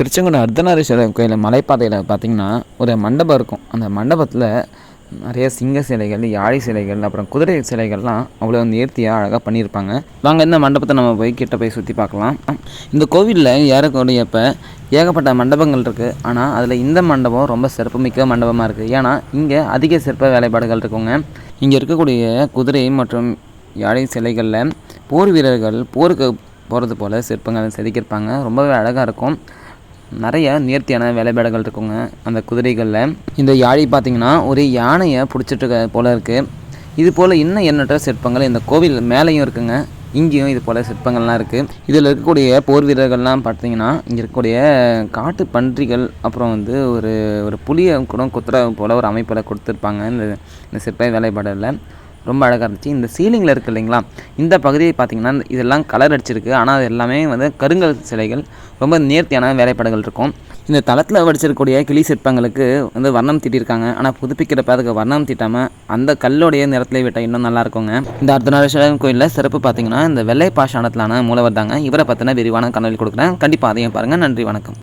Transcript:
திருச்செங்கோடு அர்த்தநாரீஸ்வரர் கோயில் மலைப்பாதையில் பார்த்தீங்கன்னா ஒரு மண்டபம் இருக்கும். அந்த மண்டபத்தில் நிறைய சிங்க சிலைகள் யாழி சிலைகள் அப்புறம் குதிரை சிலைகள்லாம் அவ்வளோ நேர்த்தியாக அழகாக பண்ணியிருப்பாங்க. வாங்க இந்த மண்டபத்தை நம்ம போய் கிட்ட போய் சுற்றி பார்க்கலாம். இந்த கோவிலில் ஏறக்கூடிய இப்போ ஏகப்பட்ட மண்டபங்கள் இருக்குது ஆனால் அதில் இந்த மண்டபம் ரொம்ப சிறப்புமிக்க மண்டபமாக இருக்குது ஏன்னா இங்கே அதிக சிற்ப வேலைப்பாடுகள் இருக்குங்க. இங்கே இருக்கக்கூடிய குதிரை மற்றும் யாழை சிலைகளில் போர் வீரர்கள் போருக்கு போகிறது போல் சிற்பங்கள் செதுக்கியிருப்பாங்க. ரொம்பவே அழகாக இருக்கும். நிறைய நேர்த்தியான வேலைப்பாடுகள் இருக்குங்க. அந்த குதிரைகளில். இந்த யாழி பார்த்திங்கன்னா ஒரு யானையை பிடிச்சிட்டு இருக்க போல இருக்குது இது போல் இன்னும் எண்ணற்ற சிற்பங்கள் இந்த கோவில் மேலேயும் இருக்குங்க. இங்கேயும் இது போல் சிற்பங்கள்லாம் இருக்குது இதில் இருக்கக்கூடிய போர் வீரர்கள்லாம் பார்த்தீங்கன்னா இங்கே இருக்கக்கூடிய காட்டு பன்றிகள் அப்புறம் வந்து ஒரு ஒரு புளியை கூட குத்துற போல் ஒரு அமைப்பில் கொடுத்துருப்பாங்க. இந்த இந்த சிற்ப வேலைப்பாடில் ரொம்ப அழகாக இருந்துச்சு. இந்த சீலிங்கில் இருக்குது இல்லைங்களா? இந்த பகுதியை பார்த்தீங்கன்னா இதெல்லாம் கலர் அடிச்சிருக்கு. ஆனால் அது எல்லாமே வந்து கருங்கல் சிலைகள் ரொம்ப நேர்த்தியான வேலைப்பாடுகள் இருக்கும். இந்த தளத்தில் வடிச்சிருக்கக்கூடிய கிளி சிற்பங்களுக்கு வந்து வர்ணம் தீட்டியிருக்காங்க. ஆனால் புதுப்பிக்கிறப்ப அதுக்கு வர்ணம் தீட்டாமல் அந்த கல்லுடைய நிறத்திலே விட்டால் இன்னும் நல்லா இருக்குங்க. இந்த அர்த்தநாரீஸ்வரர் கோயிலில் சிறப்பு பார்த்தீங்கன்னா இந்த வெள்ளை பாஷாணத்திலான மூலவர் தாங்க. இவரை பற்றின விரிவான கனவில் கொடுக்குறேன். கண்டிப்பாக அதையும் பாருங்கள் நன்றி வணக்கம்.